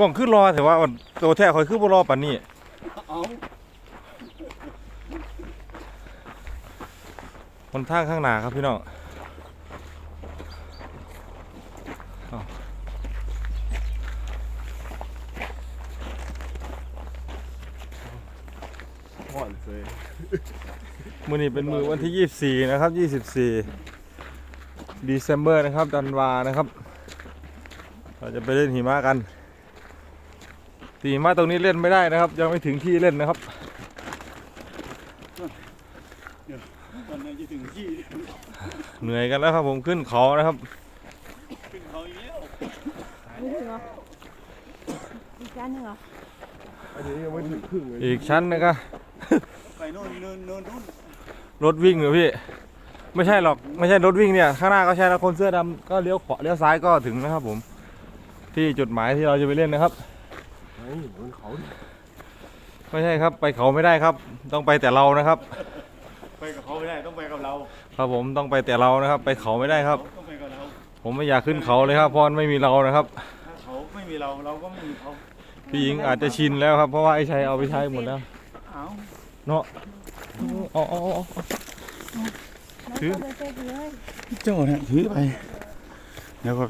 กล้องขึ้นรอแต่ว่าตัวแท้คอยขึ้นบ่รอปานนี้เอาคนทางข้างหน้าครับพี่น้องห่อนเลยมือนี้เป็นมือวันที่ 24 นะครับ 24 December นะครับดันวานะครับ เราจะไปเล่นหิมะกัน ตีหิมะตรงนี้เล่นไม่ได้นะครับ ยังไม่ถึงที่เล่นนะครับตอนนี้จะถึงที่เหนื่อยกันแล้วครับผมขึ้นเขานะครับขึ้นเขาอีกแล้วไม่ถึงเหรออีกจานหนึ่งเหรออันนี้ยังไม่ถึงครึ่งเลยอีกชั้นนะครับไปโน่นเนินเนินนู่นรถวิ่งเหรอพี่ ไม่ใช่หรอกไม่ใช่รถวิ่งเนี่ยข้างหน้าก็ใช่แล้วคนเสื้อดำก็เลี้ยวขวาเลี้ยวซ้ายก็ถึงนะครับผม ที่จุดหมายที่เราจะไปเล่นนะครับไอ้ บนเขาดิไม่ใช่ครับ ไปเขาไม่ได้ครับ ต้องไปแต่เรานะครับ ไปกับเขาไม่ได้ต้องไปกับเราครับผมต้องไปแต่เรานะครับ ไปเขาไม่ได้ครับ ต้องไปกับเรา ผมไม่อยากขึ้นเขาเลยครับเพราะไม่มีเรานะครับ ถ้าเขาไม่มีเราเราก็ไม่มีเขาพี่หญิงอาจจะชินแล้วครับ เพราะว่าไอ้ชัยเอาไปใช้หมดแล้ว เอาเนาะเอาเอาเอาเอา ถือน้องก็เลยเจ๊ดีเลยเจ้าเนี่ยถือไป เดี๋ยวก็